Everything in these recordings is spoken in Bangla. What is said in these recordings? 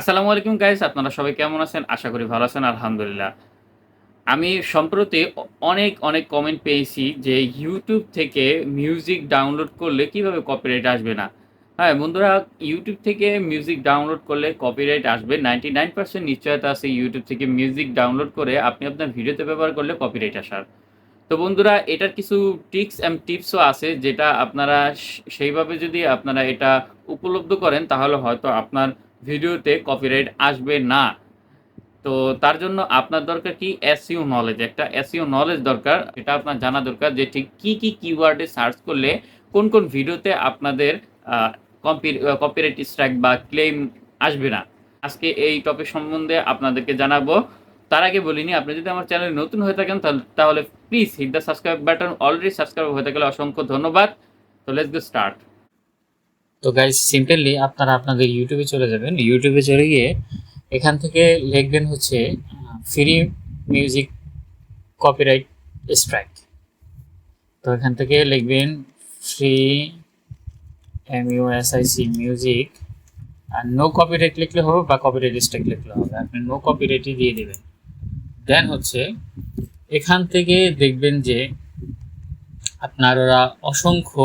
আসসালামু আলাইকুম গাইস আপনারা সবাই কেমন আছেন? আশা করি ভালো আছেন, আলহামদুলিল্লাহ। আমি সম্প্রতি অনেক অনেক কমেন্ট পেয়েছি যে ইউটিউব থেকে মিউজিক ডাউনলোড করলে কীভাবে কপিরাইট আসবে না? হ্যাঁ বন্ধুরা ইউটিউব থেকে মিউজিক ডাউনলোড করলে কপিরাইট আসবে। নাইনটি নাইন পার্সেন্ট নিশ্চয়তা আছে ইউটিউব থেকে মিউজিক ডাউনলোড করে আপনি আপনার ভিডিওতে ব্যবহার করলে কপিরাইট আসার। তো বন্ধুরা, এটার কিছু ট্রিক্স অ্যান্ড টিপসও আছে যেটা আপনারা সেইভাবে যদি আপনারা এটা উপলব্ধ করেন, তাহলে হয়তো আপনার ভিডিওতে কপিরাইট আসবে না। তো তার জন্য আপনার দরকার কি? এসইও নলেজ একটা এসইও নলেজ দরকার এটা আপনার জানা দরকার যে ঠিক কী কি কিওয়ার্ডে সার্চ করলে কোন কোন ভিডিওতে আপনাদের কপিরাইট স্ট্রাইক বা ক্লেম আসবে না। আজকে এই টপিক সম্বন্ধে আপনাদেরকে জানাব। তার আগে বলিনি, আপনি যদি আমার চ্যানেলে নতুন হয়ে থাকেন, তাহলে- তাহলে please hit the subscribe button already subscribe হয়ে থাকলে অসংখ্য ধন্যবাদ। তো লেটস গো স্টার্ট তো গাইজ সিম্পলি আপনারা আপনাদের ইউটিউবে চলে যাবেন। ইউটিউবে চলে গিয়ে এখান থেকে লিখবেন হচ্ছে ফ্রি মিউজিক কপিরাইট স্ট্রাইক তো এখান থেকে লিখবেন free M U S I C music R no copyright লিখলে হবে বা কপিরাইট স্ট্রাইক লিখলে হবে। আপনি নো কপিরাইটই দিয়ে দেবেন। দেন হচ্ছে, এখান থেকে দেখবেন যে আপনার ওরা অসংখ্য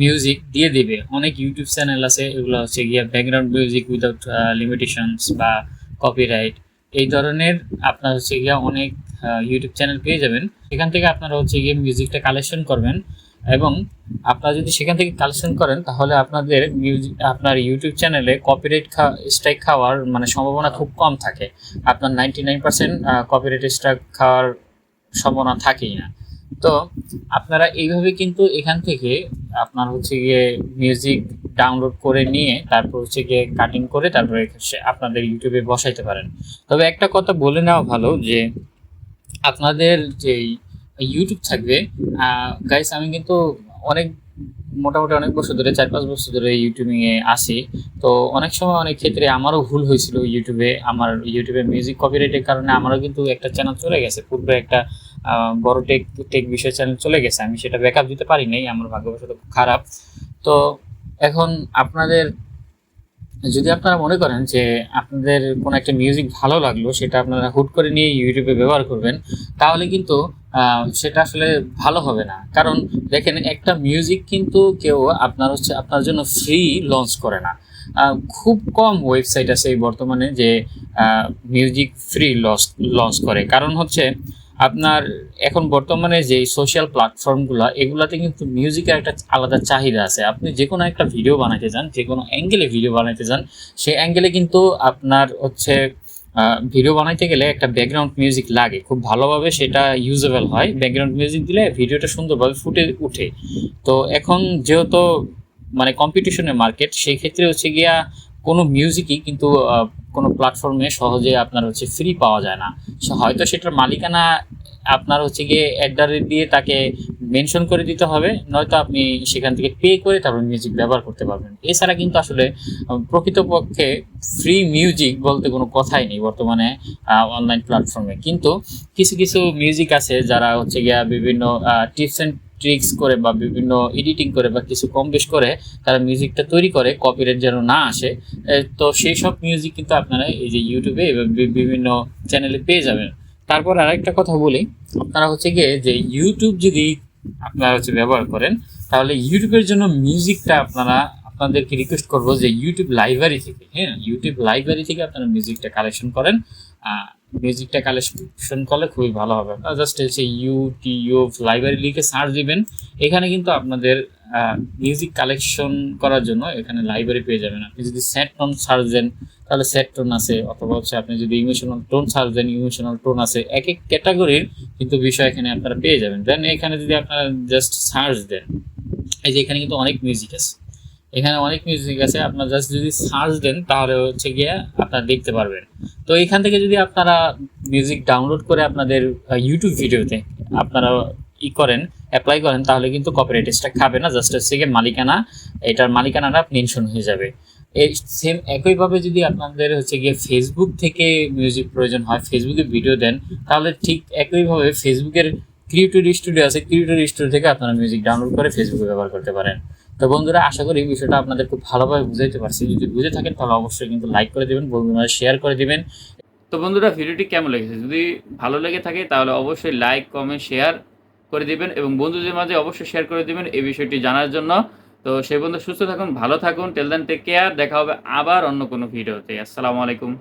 মিউজিক দিয়ে দিবে। অনেক ইউটিউব চ্যানেল আছে, এগুলো হচ্ছে গিয়ে ব্যাকগ্রাউন্ড মিউজিক উইদাউট লিমিটেশনস বা কপিরাইট এই ধরনের আপনার হচ্ছে গিয়ে অনেক ইউটিউব চ্যানেল পেয়ে যাবেন। সেখান থেকে আপনারা হচ্ছে গিয়ে মিউজিকটা কালেকশন করবেন এবং আপনারা যদি সেখান থেকে কালেকশন করেন, তাহলে আপনাদের মিউজিক আপনার ইউটিউব চ্যানেলে কপিরাইট স্ট্রাইক খাওয়ার মানে সম্ভাবনা খুব কম থাকে। আপনার ninety nine percent copyright strike খাওয়ার সম্ভাবনা থাকেই না। তো আপনারা এইভাবে কিন্তু এখান থেকে আপনার হচ্ছে গিয়ে মিউজিক ডাউনলোড করে নিয়ে তারপর হচ্ছে গিয়ে কাটিং করে তারপরে আপনাদের ইউটিউবে বসাইতে পারেন। তবে একটা কথা বলে নেওয়া ভালো যে আপনাদের যে ইউটিউব থাকবে গাইস আমি কিন্তু অনেক মোটামুটি অনেক বছর ধরে, চার পাঁচ বছর ধরে ইউটিউবিং আসি তো অনেক সময় অনেক ক্ষেত্রে আমারও ভুল হয়েছিল ইউটিউবে আমার ইউটিউবে মিউজিক কপিরাইটের কারণে আমারও কিন্তু একটা চ্যানেল চলে গেছে। পূর্বে একটা বড় টেক টেক বিষয় চ্যানেল চলে গেছে। আমি সেটা ব্যাকআপ দিতে পারি নাই, আমার ভাগ্যবশত খুব খারাপ। তো এখন আপনাদের, যদি আপনারা মনে করেন যে আপনাদের কোনো একটা মিউজিক ভালো লাগল, সেটা আপনারা হুট করে নিয়ে ইউটিউবে ব্যবহার করবেন, তাহলে কিন্তু সেটা আসলে ভালো হবে না। কারণ দেখেন, একটা মিউজিক কিন্তু কেউ আপনার হচ্ছে আপনার জন্য ফ্রি লঞ্চ করে না। খুব কম ওয়েবসাইট আছে এই বর্তমানে যে মিউজিক ফ্রি লঞ্চ লঞ্চ করে। কারণ হচ্ছে আপনার এখন বর্তমানে যে সোশ্যাল প্ল্যাটফর্মগুলো এগুলাতে কিন্তু মিউজিকের একটা আলাদা চাহিদা আছে। আপনি যে কোনো একটা ভিডিও বানাতে চান যে কোনো অ্যাঙ্গেলে ভিডিও বানাতে চান, সেই অ্যাঙ্গেলে কিন্তু আপনার হচ্ছে ভিডিও বানাইতে গেলে একটা ব্যাকগ্রাউন্ড মিউজিক লাগে, খুব ভালোভাবে সেটা ইউজেবল হয়। ব্যাকগ্রাউন্ড মিউজিক দিলে ভিডিওটা সুন্দরভাবে ফুটে উঠে। তো এখন যেহেতু মানে কম্পিটিশনের মার্কেট সেই ক্ষেত্রে হচ্ছে গিয়া কোনো মিউজিকই কিন্তু কোনো প্ল্যাটফর্মে সহজে আপনার হচ্ছে ফ্রি পাওয়া যায় না। হয়তো সেটার মালিকানা আপনার হচ্ছে গিয়ে অ্যাডার দিয়ে তাকে মেনশন করে দিতে হবে, নয়তো আপনি সেখান থেকে পে করে তারপর মিউজিক ব্যবহার করতে পারবেন। এছাড়া কিন্তু আসলে প্রকৃতপক্ষে ফ্রি মিউজিক বলতে কোনো কথাই নেই বর্তমানে অনলাইন প্ল্যাটফর্মে কিন্তু কিছু কিছু মিউজিক আছে যারা হচ্ছে গিয়া বিভিন্ন টিপস অ্যান্ড ট্রিক্স করে বা বিভিন্ন এডিটিং করে বা কিছু কম বেশ করে তারা মিউজিকটা তৈরি করে কপিরাইট যেন না আসে তো সেই সব মিউজিক কিন্তু আপনারা এই যে ইউটিউবে বিভিন্ন চ্যানেলে পেয়ে যাবেন। তারপর আরেকটা কথা বলি, আপনারা হচ্ছে গিয়ে যে ইউটিউব যদি আপনারা হচ্ছে ব্যবহার করেন, তাহলে ইউটিউবের জন্য মিউজিকটা আপনারা, আপনাদেরকে রিকোয়েস্ট করব যে ইউটিউব লাইব্রেরি থেকে হ্যাঁ? ইউটিউব লাইব্রেরি থেকে আপনারা মিউজিকটা কালেকশন করেন। মিউজিকটা কালেকশন করলে খুবই ভালো হবে। আপনারা জাস্ট হচ্ছে ইউটিউব লাইব্রেরি লিখে সার্চ দিবেন। এখানে কিন্তু আপনাদের মিউজিক কালেকশন করার জন্য এখানে লাইব্রেরি পেয়ে যাবেন। আপনি যদি স্যাট টোন সার্চ দেন, তাহলে স্যাট টোন আছে, অথবা হচ্ছে আপনি যদি ইমোশনাল টোন সার্চ দেন ইমোশনাল টোন আছে। এক এক ক্যাটাগরির কিন্তু বিষয় এখানে আপনারা পেয়ে যাবেন। দেন এখানে যদি আপনারা জাস্ট সার্চ দেন, এই যে এখানে কিন্তু অনেক মিউজিক আছে। এখানে অনেক মিউজিক আছে, আপনার জাস্ট যদি সার্চ দেন, তাহলে হচ্ছে গিয়ে আপনারা দেখতে পারবেন। তো এখান থেকে যদি আপনারা মিউজিক ডাউনলোড করে আপনাদের ইউটিউব ভিডিওতে আপনারা ই করেন অ্যাপ্লাই করেন, তাহলে কিন্তু কপিরাইট স্ট্রাইক খাবে না জাস্ট হচ্ছে গিয়ে মালিকানা, এটার মালিকানাটা মেনশন হয়ে যাবে। এই সেম একইভাবে যদি আপনাদের হচ্ছে গিয়ে ফেসবুক থেকে মিউজিক প্রয়োজন হয় ফেসবুকে ভিডিও দেন, তাহলে ঠিক একইভাবে ফেসবুকের ক্রিয়েটর স্টুডিও আছে ক্রিয়েটর স্টুডিও থেকে আপনারা মিউজিক ডাউনলোড করে ফেসবুকে ব্যবহার করতে পারেন। তো বন্ধুরা, আশা করি বিষয়টা আপনাদের খুব ভালোভাবে বুঝাইতে পারছি। যদি বুঝে থাকেন, তাহলে অবশ্যই কিন্তু লাইক করে দিবেন, বন্ধুরা শেয়ার করে দিবেন। তো বন্ধুরা ভিডিওটি কেমন লেগেছে? যদি ভালো লেগে থাকে, তাহলে অবশ্যই লাইক কমেন্ট শেয়ার করে দিবেন এবং বন্ধুদের মাঝে অবশ্যই শেয়ার করে দিবেন এই বিষয়টি জানার জন্য। তো সেই বন্ধু সুস্থ থাকুন, ভালো থাকুন টেল দেন টেক কেয়ার দেখা হবে আবার অন্য কোনো ভিডিওতে। আসসালামু আলাইকুম।